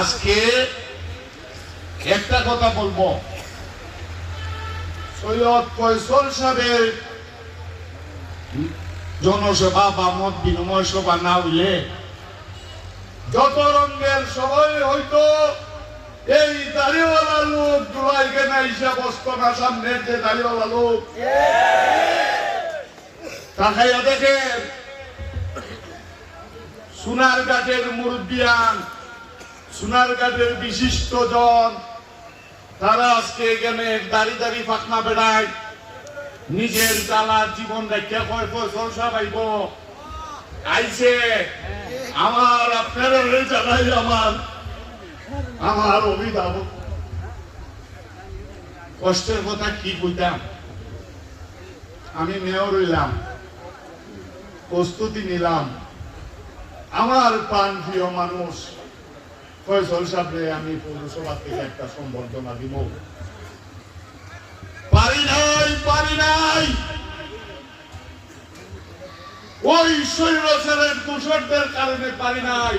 আজকে একটা কথা বলব। সৈয়দ ফয়সল সাহেবের জনসভা বা মত বিনিময় সভা না হইলে যত রঙের সবাই হয়তো এই দাড়িওয়ালা লোক জুলাই কেনা হিসাব না, সামনের যে দাড়িওয়ালা লোক। তাকাইয়া দেখেন সোনার ঘাটের মুরব্বিয়ান সোনার ঘাটের বিশিষ্ট জন, তারা আজকে এখানে দাড়ি দাড়ি ফাঁকনা বেড়ায়। নিজের জ্বালা জীবন রেখে কয় ফসল সাবাইব আইছে, আমার আপনার জানাই আমার আমার অভিভাবক। কষ্টের কথা কি কইতাম? আমি মেয়র হইলাম, প্রস্তুতি নিলাম। আমার প্রাণ প্রিয় মানুষ ফয়সল সাহেবরে আমি পৌরসভা থেকে একটা সম্বর্ধনা দিব পারি নাই পারি নাই ওই শৈল দোষরদের কারণে পারি নাই